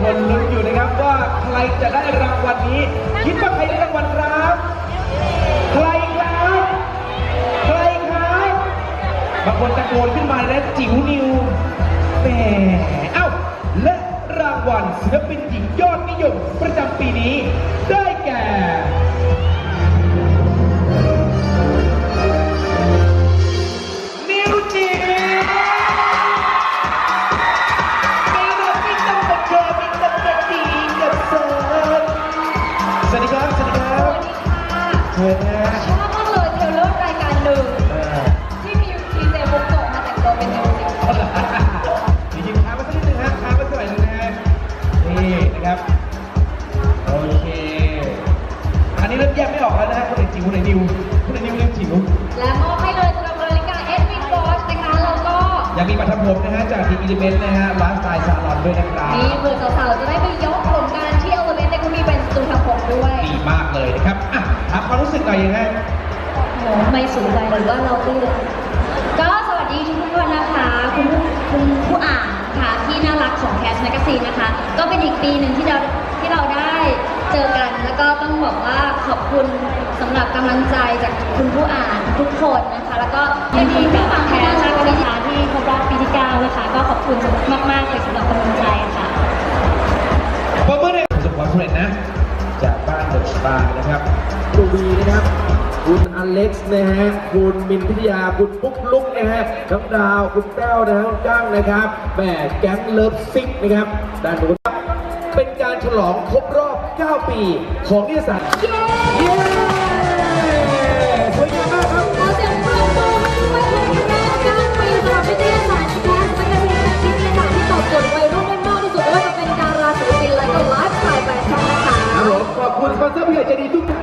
คนลุ้นอยู่นะครับว่าใครจะได้รางวัลนี้ คิดว่าใครได้รางวัลครับ ใครครับ ใครครับบางคนตะโกนขึ้นมาแล้วจิ๋วนิวแหมเอ้าและรางวัลศิลปินหญิงยอดนิยมประจำปีนี้ สวัสดีค่ะเชิญนะชอบมากเลยเทรลเลอร์รายการหนึ่งที่มีดีเจบุกโกมาแต่งตัวเป็นนิวจิ๋วจริงๆค้างไว้สักนิดนึงฮะค้างไว้สักหน่อยนึงนะฮะนี่นะครับ โอเค อันนี้เริ่มแยกไม่ออกแล้วนะฮะคนไหนจิ๋วคนไหนนิวคนไหนนิวคนไหนจิ๋วและมอบให้เลยสำหรับนาฬิกาเอสวินวอชนะคะแล้วก็ยังมีมาทำผมนะฮะจากทีอีเลเมนต์นะฮะไลฟ์สไตล์ซาลอนด้วยนะครับนี่เผื่อสาวๆจะได้ไปยกผลการที่เอลเมนต์ในคุณมีเป็นสตูทำผมด้วยามความรู้สึกหน่อยยังไงโหไม่สูงไปหรือว่าเราตื้นก็สวัสดีทุกคนนะคะ คุณผู้คุณผู้อ่านค่ะที่น่ารักของแคสแมกซีนนะคะ ก็เป็นอีกปีหนึ่งที่เราที่เราได้เจอกัน แล้วก็ต้องบอกว่าขอบคุณสำหรับกำลังใจจากคุณผู้อ่านทุกคนนะคะ แล้วก็ยังมีผู้ฟังแคสแมกซีนที่ครบรอบปีที่9นะคะ ก็ขอบคุณมากๆเลยสำหรับกำลังใจ จากบ้านเดอะสตาร์นะครับกวีนะครับ คุณอเล็กซ์นะฮะ คุณมินพิทยา คุณปุ๊กลุกนะฮะ น้องดาว คุณแก้วนะฮะคุณก้างนะครับแหมแก๊งเลิฟซิกนะครับด้านนู้นครับเป็นการฉลองครบรอบ 9 ปีของนิสสันเย้ Sebab siapa yang jadi itu?